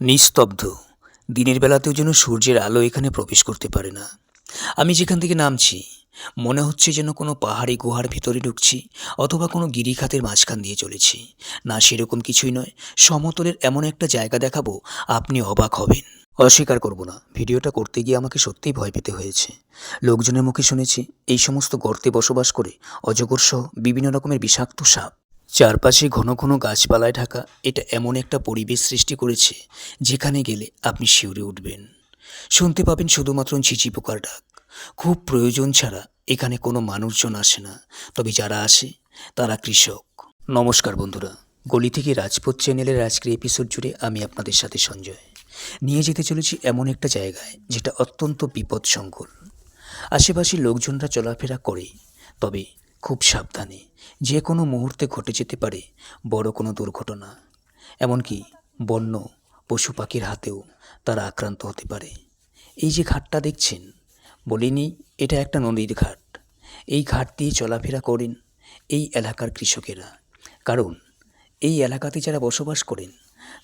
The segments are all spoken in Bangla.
নিস্তব্ধ। দিনের বেলাতেও যেন সূর্যের আলো এখানে প্রবেশ করতে পারে না। আমি যেখান থেকে নামছি, মনে হচ্ছে যেন কোনো পাহাড়ি গুহার ভিতরে ঢুকছি অথবা কোনো গিরিখাতের মাঝখান দিয়ে চলেছি। না, সেরকম কিছুই নয়। সমতলের এমন একটা জায়গা দেখাবো, আপনি অবাক হবেন। অস্বীকার করব না। ভিডিওটা করতে গিয়ে আমাকে সত্যিই ভয় পেতে হয়েছে। লোকজনের মুখে শুনেছি, এই সমস্ত গর্তে বসবাস করে অজগর সহ বিভিন্ন রকমের বিষাক্ত সাপ। চারপাশে ঘন ঘন গাছপালায় ঢাকা, এটা এমন একটা পরিবেশ সৃষ্টি করেছে যেখানে গেলে আপনি শিউরে উঠবেন। শুনতে পাবেন শুধুমাত্র ঝিঝি পোকার ডাক। খুব প্রয়োজন ছাড়া এখানে কোনো মানুষজন আসে না। তবে যারা আসে, তারা কৃষক। নমস্কার বন্ধুরা। গলি থেকে রাজপথ চ্যানেলের আজকের এপিসোড জুড়ে আমি আপনাদের সাথে সঞ্জয়। নিয়ে যেতে চলেছি এমন একটা জায়গায় যেটা অত্যন্ত বিপদসংকুল। আশেপাশের লোকজনরা চলাফেরা করে, তবে খুব সাবধানে। যে কোনো মুহূর্তে ঘটে যেতে পারে, বড় কোনো দুর্ঘটনা। এমনকি বন্য, পশু পাখির হাতেও তারা আক্রান্ত হতে পারে। এই যে ঘাটটা দেখছেন, বলিনি এটা একটা নদীর ঘাট। এই ঘাট দিয়ে চলাফেরা করেন এই এলাকার কৃষকেরা। কারণ এই এলাকাতে যারা বসবাস করেন,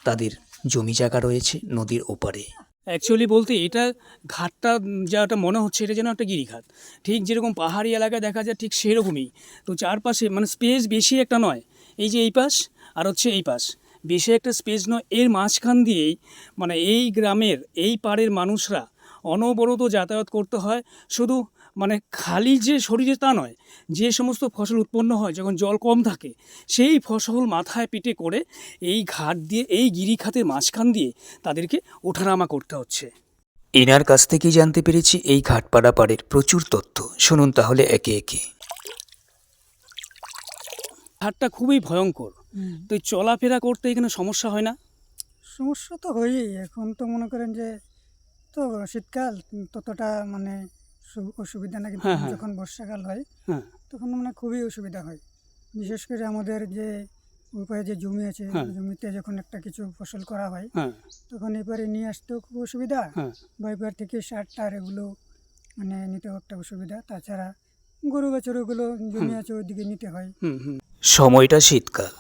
তাদের জমি জায়গা রয়েছে নদীর ওপারে। অ্যাকচুয়ালি বলতে এটা ঘাটটা যা একটা মনে হচ্ছে, এটা যেন একটা গিরিঘাট। ঠিক যেরকম পাহাড়ি এলাকায় দেখা যায় ঠিক সেরকমই। তো চারপাশে মানে স্পেস বেশি একটা নয়। এই যে এই পাশ আর হচ্ছে এই পাশ। বেশি একটা স্পেস নয়। এর মাঝখান দিয়েই মানে এই গ্রামের, এই পাড়ের মানুষরা অনবরত যাতায়াত করতে হয়। শুধু মানে খালি যে শরীরে তা নয় যে সমস্ত ফসল উৎপন্ন হয় যখন জল কম থাকে সেই ফসল মাথায় পিটে করে এই ঘাট দিয়ে এই গিরিখাতের মাঝখান দিয়ে তাদেরকে ওঠানামা করতে হচ্ছে। এনার কাছ থেকেই জানতে পেরেছি এই ঘাটপাড়া পাড়ের প্রচুর তথ্য। শুনুন তাহলে একে একে। ঘাটটা খুবই ভয়ঙ্কর। তো এই চলাফেরা করতে এখানে সমস্যা হয় না? সমস্যা তো হয়ই। এখন তো মনে করেন যে তো শীতকাল ততটা মানে অসুবিধা না কিন্তু হ্যাঁ, হ্যাঁ। যখন বর্ষাকাল হয় হ্যাঁ। তখন মানে খুবই অসুবিধা হয়। বিশেষ করে আমাদের যে উপায়ে যে জমি আছে। জমিতে যখন একটা কিছু ফসল করা হয় তখন এবারে নিয়ে আসতেও খুব অসুবিধা। বা এবার থেকে সার টার এগুলো মানে নিতেও একটা অসুবিধা। তাছাড়া গরু বাছর বাছুরগুলো জমি আছে ওইদিকে নিতে হয়। সময়টা শীতকাল।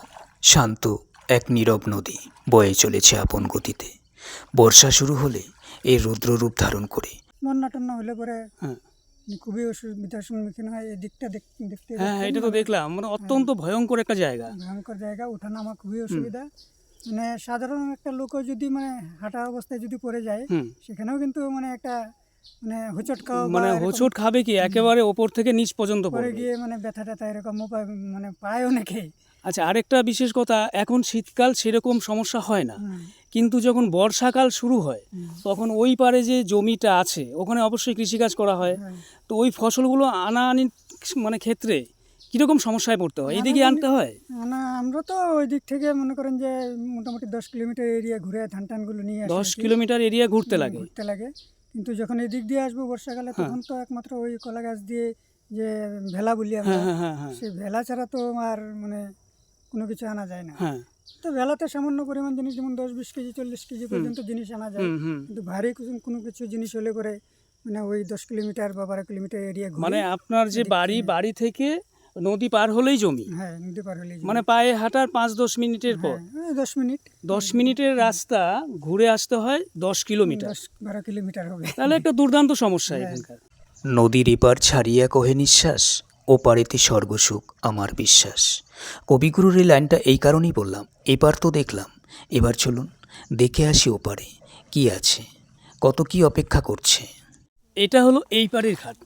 শান্ত এক নীরব নদী বয়ে চলেছে আপন গতিতে। বর্ষা শুরু হলে এই রুদ্ররূপ ধারণ করে বন্যা টন্যা হলে পরে হ্যাঁ। খুবই অসুবিধার সম্মুখীন হয় এই দিকটা দেখতে হ্যাঁ হ্যাঁ, এটা তো মানে দেখলাম মানে অত্যন্ত ভয়ঙ্কর একটা জায়গা। ভয়ঙ্কর জায়গা ওঠানামা খুবই অসুবিধা। মানে সাধারণ একটা লোকও যদি মানে হাঁটা অবস্থায় যদি পড়ে যায় সেখানেও কিন্তু মানে একটা মানে হোঁচট খাওয়া মানে হোঁচট খাবে কি? একেবারে ওপর থেকে নিচ পর্যন্ত পরে গিয়ে মানে ব্যথা ট্যাথা এরকম মানে পায় অনেকেই আচ্ছা আরেকটা বিশেষ কথা এখন শীতকাল সেরকম সমস্যা হয় না। কিন্তু যখন বর্ষাকাল শুরু হয় তখন ওই পারে যে জমিটা আছে ওখানে অবশ্যই কৃষিকাজ করা হয়। হ্যাঁ। তো ওই ফসলগুলো আনা আনি মানে ক্ষেত্রে কীরকম সমস্যায় পড়তে হয়? এইদিকে আনতে হয়? মানে আমরা তো ওই দিক থেকে মনে করেন যে মোটামুটি দশ কিলোমিটার এরিয়া ঘুরে ধান টানগুলো নিয়ে দশ কিলোমিটার এরিয়া ঘুরতে লাগে। ঘুরতে লাগে। কিন্তু যখন এই দিক দিয়ে আসব বর্ষাকালে হ্যাঁ। তখন তো একমাত্র ওই কলা গাছ দিয়ে যে ভেলা বলি আমরা হ্যাঁ। সেই ভেলা ছাড়া তো আর মানে কোনো কিছু আনা যায় না। হ্যাঁ। তো ভেলাতে সামান্য পরিমাণ জিনিস যেমন দশ বিশ কেজি চল্লিশ কেজি পর্যন্ত জিনিস আনা যায়। কিন্তু ভারী কিছু কোনো কিছু জিনিস হলে করে মানে ওই দশ কিলোমিটার বা বারো কিলোমিটার এরিয়া মানে আপনার যে বাড়ি বাড়ি থেকে নদী পার হলেই জমি? হ্যাঁ নদী পার হলে মানে পায়ে হাঁটার পাঁচ দশ মিনিটের পর? দশ মিনিট। দশ মিনিটের রাস্তা ঘুরে আসতে হয় দশ কিলোমিটার। দশ বারো কিলোমিটার হবে। তাহলে একটা দুর্দান্ত সমস্যা এখানকার। নদীর এপার ছাড়িয়া কহে নিঃশ্বাস ও পারেতে স্বর্গসুখ, আমার বিশ্বাস। কবিগুরুর এই লাইনটা এই কারণেই বললাম, এবার তো দেখলাম। এবার চলুন, দেখে আসি ওপারে, কি আছে, কত কি অপেক্ষা করছে। এটা হলো এই পাড়ের ঘাট।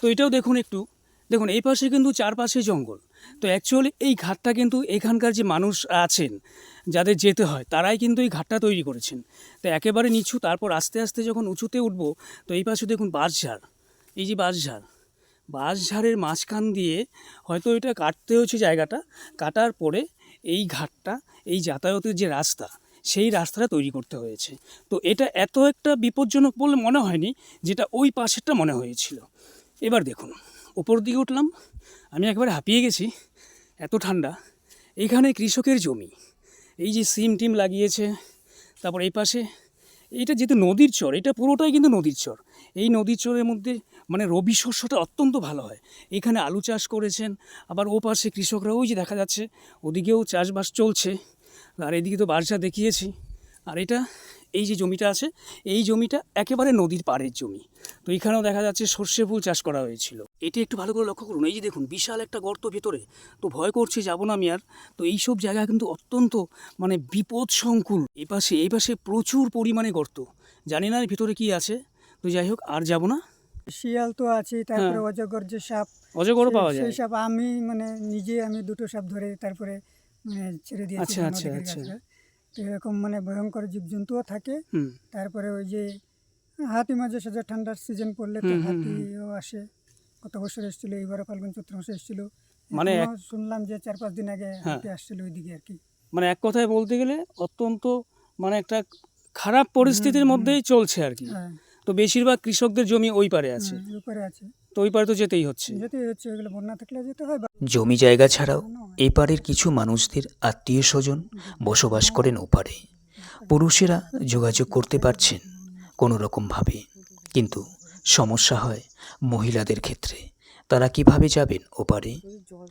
তো এটাও দেখুন একটু। দেখুন, এই পাশে কিন্তু চারপাশে জঙ্গল। তো অ্যাকচুয়ালি এই ঘাটটা কিন্তু এখানকার যে মানুষ আছেন, যাদের যেতে হয়, তারাই কিন্তু এই ঘাটটা তৈরি করেছেন। তো একেবারে নিচু, তারপর আস্তে আস্তে যখন উঁচুতে উঠবো, তো এই পাশে দেখুন বাঁশঝাড়। এই যে বাঁশঝাড়। বাঁশঝাড়ের মাঝখান দিয়ে হয়তো এটা কাটতে হচ্ছে জায়গাটা, কাটার পরে এই ঘাটটা, এই যাতায়াতের যে রাস্তা, সেই রাস্তাটা তৈরি করতে হয়েছে। তো এটা এত একটা বিপজ্জনক বলে মনে হয়নি, যেটা ওই পাশেরটা মনে হয়েছিল। এবার দেখুন ওপর দিকে উঠলাম, আমি একবার হাঁপিয়ে গেছি, এত ঠান্ডা। এখানে কৃষকের জমি, এই যে সিম টিম লাগিয়েছে, তারপর এই পাশে এইটা যেহেতু নদীর চর, এটা পুরোটাই কিন্তু নদীর চর। এই নদীর চরের মধ্যে মানে রবি শস্যটা অত্যন্ত ভালো হয়। এখানে আলু চাষ করেছেন, আবার ও পাশে কৃষকরা ওই যে দেখা যাচ্ছে, ওদিকেও চাষবাস চলছে। আর এদিকে তো বার্ষা দেখিয়েছি। আর এটা, এই যে জমিটা আছে, এই জমিটা একেবারে নদীর পাড়ের জমি। তো এখানেও দেখা যাচ্ছে সর্ষে ফুল চাষ করা হয়েছিল। এটি একটু ভালো করে লক্ষ্য করুন। এই যে দেখুন বিশাল একটা গর্ত ভেতরে। তো ভয় করছে যাব না আমি আর। তো এইসব জায়গা কিন্তু অত্যন্ত মানে বিপদ সংকুল। এই পাশে এই পাশে প্রচুর পরিমাণে গর্ত। জানি না ভিতরে কি আছে। তো যাই হোক আর যাব না। শিয়াল তো আছে তারপরে হ্যাঁ। অজগর যে সাপ অজগরও সেই- পাওয়া যায়। সেই সাপ আমি মানে নিজে আমি দুটো সাপ ধরে তারপরে মানে ছেড়ে দিয়েছি আচ্ছা, আচ্ছা, আচ্ছা। তো এরকম মানে ভয়ঙ্কর জীবজন্তুও থাকে। তারপরে ওই যে হাতি মাঝে সাঝে ঠান্ডার সিজন পড়লে তো হাতিও আসে। গত বছর এসেছিল এইবারও ফাল্গুন চৈত্র মাসে এসেছিল। মানে শুনলাম যে চার পাঁচ দিন আগে হ্যাঁ। আসছিল ওইদিকে আর কি। মানে এক কথায় বলতে গেলে অত্যন্ত মানে একটা খারাপ পরিস্থিতির মধ্যেই চলছে আর কি। হ্যাঁ। তো বেশিরভাগ কৃষকদের জমি ওই পারে আছে। তো ওই পারে তো যেতেই হচ্ছে। যেতে হচ্ছে বন্যা থাকলে যেতে হয় জমি জায়গা ছাড়াও এপারের কিছু মানুষদের আত্মীয় স্বজন বসবাস করেন ওপারে পুরুষেরা যোগাযোগ করতে পারছেন কোনো রকমভাবে। কিন্তু সমস্যা হয় মহিলাদের ক্ষেত্রে। তারা কীভাবে যাবেন ওপারে?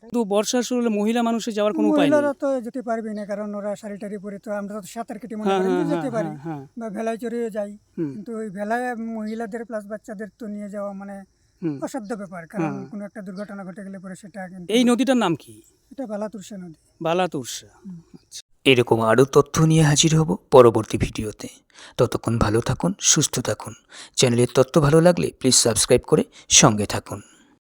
কিন্তু বর্ষা শুরু হলে মহিলা মানুষের যাওয়ার কোনো উপায় নেই। মহিলারা তো যেতে পারবে না কারণ ওরা শাড়ি টাড়ি পরে তো আমরা তো সাঁতার কেটে মনে হ্যাঁ করেন হ্যাঁ যেতে হ্যাঁ পারি। বা ভেলায় চড়িয়ে যাই। কিন্তু ওই ভেলায় মহিলাদের প্লাস বাচ্চাদের তো নিয়ে যাওয়া মানে অসাধ্য ব্যাপার কারণ। কোনো একটা দুর্ঘটনা ঘটে গেলে পরে সেটা এই নদীটার নাম কি? এটা বালাতুরসা নদী। বালাতুরসা। এরকম আরও তথ্য নিয়ে হাজির হব পরবর্তী ভিডিওতে। ততক্ষণ ভালো থাকুন, সুস্থ থাকুন। চ্যানেলের তথ্য ভালো লাগলে প্লিজ সাবস্ক্রাইব করে সঙ্গে থাকুন।